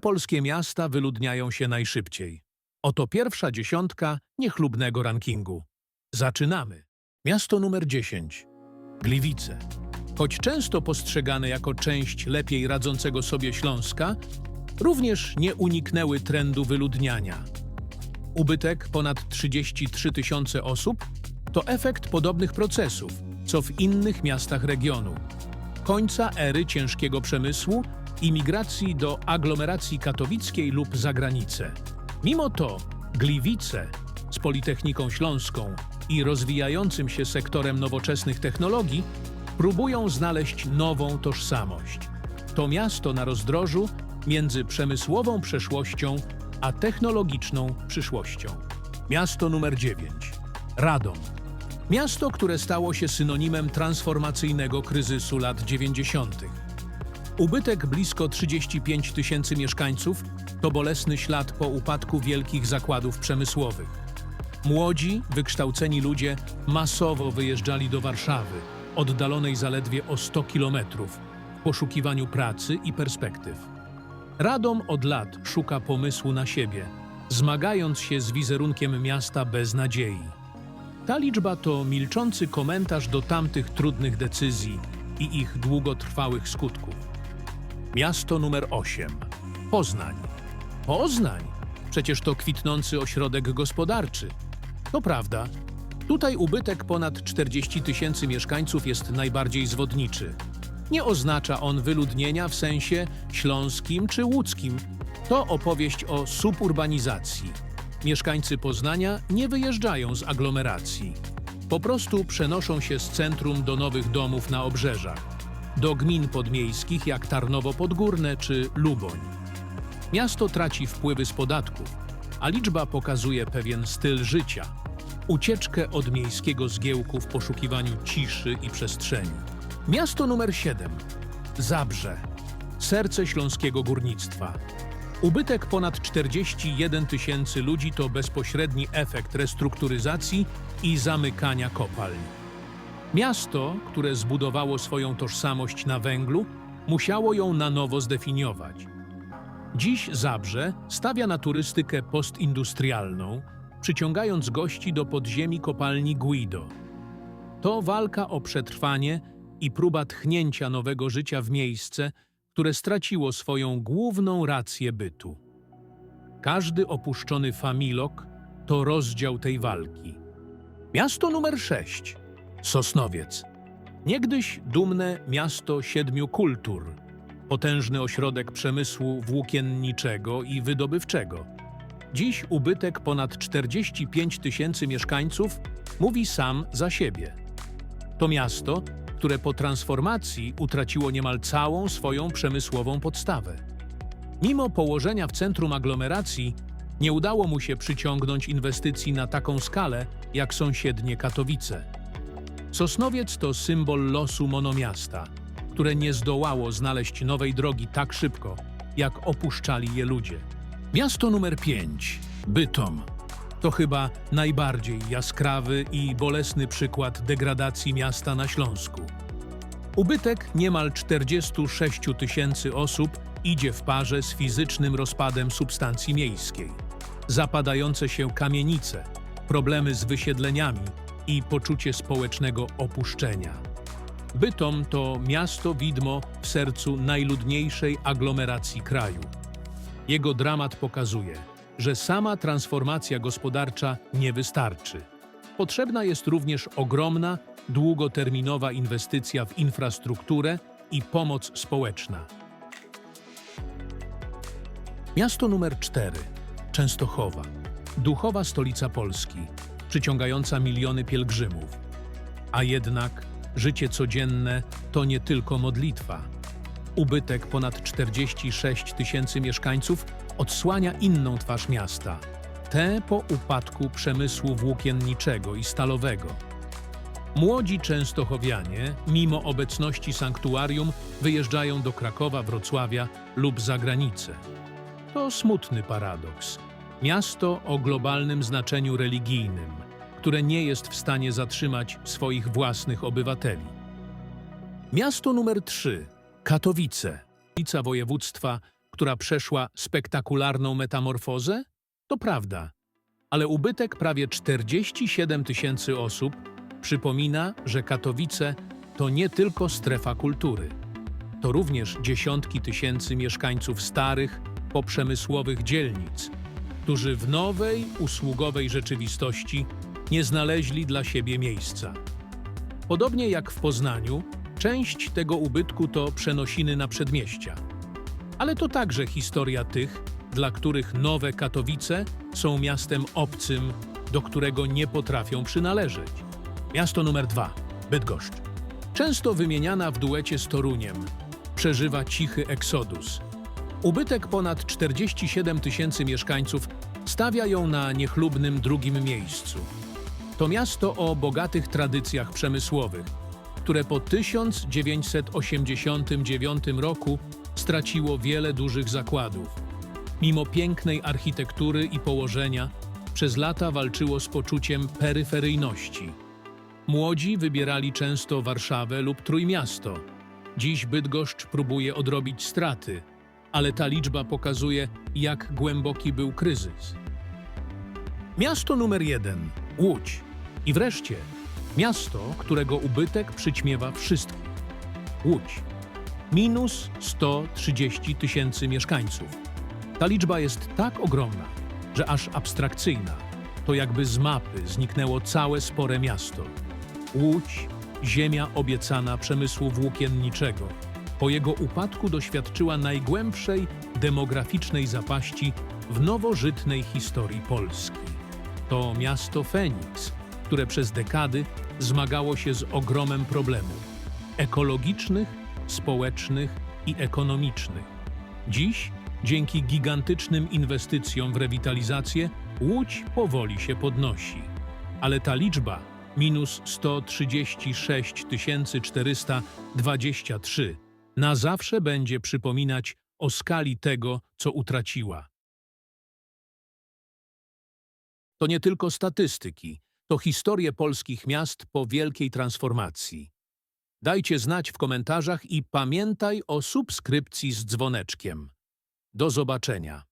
Polskie miasta wyludniają się najszybciej? Oto pierwsza dziesiątka niechlubnego rankingu. Zaczynamy. Miasto numer 10. Gliwice. Choć często postrzegane jako część lepiej radzącego sobie Śląska, również nie uniknęły trendu wyludniania. Ubytek ponad 33 tysiące osób to efekt podobnych procesów, co w innych miastach regionu. Końca ery ciężkiego przemysłu i migracji do aglomeracji katowickiej lub za granicę. Mimo to Gliwice z Politechniką Śląską i rozwijającym się sektorem nowoczesnych technologii próbują znaleźć nową tożsamość. To miasto na rozdrożu między przemysłową przeszłością a technologiczną przyszłością. Miasto numer 9. Radom. Miasto, które stało się synonimem transformacyjnego kryzysu lat 90. Ubytek blisko 35 tysięcy mieszkańców to bolesny ślad po upadku wielkich zakładów przemysłowych. Młodzi, wykształceni ludzie masowo wyjeżdżali do Warszawy, oddalonej zaledwie o 100 kilometrów, w poszukiwaniu pracy i perspektyw. Radom od lat szuka pomysłu na siebie, zmagając się z wizerunkiem miasta bez nadziei. Ta liczba to milczący komentarz do tamtych trudnych decyzji i ich długotrwałych skutków. Miasto numer 8. Poznań. Poznań? Przecież to kwitnący ośrodek gospodarczy. To prawda. Tutaj ubytek ponad 40 tysięcy mieszkańców jest najbardziej zwodniczy. Nie oznacza on wyludnienia w sensie śląskim czy łódzkim. To opowieść o suburbanizacji. Mieszkańcy Poznania nie wyjeżdżają z aglomeracji. Po prostu przenoszą się z centrum do nowych domów na obrzeżach. Do gmin podmiejskich jak Tarnowo Podgórne czy Luboń. Miasto traci wpływy z podatków, a liczba pokazuje pewien styl życia. Ucieczkę od miejskiego zgiełku w poszukiwaniu ciszy i przestrzeni. Miasto numer 7. Zabrze. Serce śląskiego górnictwa. Ubytek ponad 41 tysięcy ludzi to bezpośredni efekt restrukturyzacji i zamykania kopalń. Miasto, które zbudowało swoją tożsamość na węglu, musiało ją na nowo zdefiniować. Dziś Zabrze stawia na turystykę postindustrialną, przyciągając gości do podziemi kopalni Guido. To walka o przetrwanie i próba tchnięcia nowego życia w miejsce, które straciło swoją główną rację bytu. Każdy opuszczony familok to rozdział tej walki. Miasto numer 6. Sosnowiec. Niegdyś dumne miasto siedmiu kultur, potężny ośrodek przemysłu włókienniczego i wydobywczego. Dziś ubytek ponad 45 tysięcy mieszkańców mówi sam za siebie. To miasto, które po transformacji utraciło niemal całą swoją przemysłową podstawę. Mimo położenia w centrum aglomeracji, nie udało mu się przyciągnąć inwestycji na taką skalę jak sąsiednie Katowice. Sosnowiec to symbol losu monomiasta, które nie zdołało znaleźć nowej drogi tak szybko, jak opuszczali je ludzie. Miasto numer 5 Bytom. To chyba najbardziej jaskrawy i bolesny przykład degradacji miasta na Śląsku. Ubytek niemal 46 tysięcy osób idzie w parze z fizycznym rozpadem substancji miejskiej. Zapadające się kamienice, problemy z wysiedleniami i poczucie społecznego opuszczenia. Bytom to miasto widmo w sercu najludniejszej aglomeracji kraju. Jego dramat pokazuje, że sama transformacja gospodarcza nie wystarczy. Potrzebna jest również ogromna, długoterminowa inwestycja w infrastrukturę i pomoc społeczna. Miasto numer 4 Częstochowa. Duchowa stolica Polski, przyciągająca miliony pielgrzymów. A jednak życie codzienne to nie tylko modlitwa. Ubytek ponad 46 tysięcy mieszkańców odsłania inną twarz miasta, tę po upadku przemysłu włókienniczego i stalowego. Młodzi częstochowianie, mimo obecności sanktuarium, wyjeżdżają do Krakowa, Wrocławia lub za granicę. To smutny paradoks. Miasto o globalnym znaczeniu religijnym, które nie jest w stanie zatrzymać swoich własnych obywateli. Miasto numer 3 Katowice, stolica województwa, która przeszła spektakularną metamorfozę? To prawda, ale ubytek prawie 47 tysięcy osób przypomina, że Katowice to nie tylko strefa kultury. To również dziesiątki tysięcy mieszkańców starych, poprzemysłowych dzielnic, którzy w nowej, usługowej rzeczywistości nie znaleźli dla siebie miejsca. Podobnie jak w Poznaniu, część tego ubytku to przenosiny na przedmieścia. Ale to także historia tych, dla których nowe Katowice są miastem obcym, do którego nie potrafią przynależeć. Miasto numer dwa Bydgoszcz. Często wymieniana w duecie z Toruniem, przeżywa cichy eksodus. Ubytek ponad 47 tysięcy mieszkańców stawia ją na niechlubnym drugim miejscu. To miasto o bogatych tradycjach przemysłowych, które po 1989 roku straciło wiele dużych zakładów. Mimo pięknej architektury i położenia, przez lata walczyło z poczuciem peryferyjności. Młodzi wybierali często Warszawę lub Trójmiasto. Dziś Bydgoszcz próbuje odrobić straty, ale ta liczba pokazuje, jak głęboki był kryzys. Miasto numer jeden Łódź. I wreszcie miasto, którego ubytek przyćmiewa wszystkich. Łódź. Minus 130 tysięcy mieszkańców. Ta liczba jest tak ogromna, że aż abstrakcyjna. To jakby z mapy zniknęło całe spore miasto. Łódź, ziemia obiecana przemysłu włókienniczego, po jego upadku doświadczyła najgłębszej demograficznej zapaści w nowożytnej historii Polski. To miasto Feniks, które przez dekady zmagało się z ogromem problemów ekologicznych, społecznych i ekonomicznych. Dziś, dzięki gigantycznym inwestycjom w rewitalizację, Łódź powoli się podnosi. Ale ta liczba, minus 136 423, na zawsze będzie przypominać o skali tego, co utraciła. To nie tylko statystyki, to historie polskich miast po wielkiej transformacji. Dajcie znać w komentarzach i pamiętaj o subskrypcji z dzwoneczkiem. Do zobaczenia.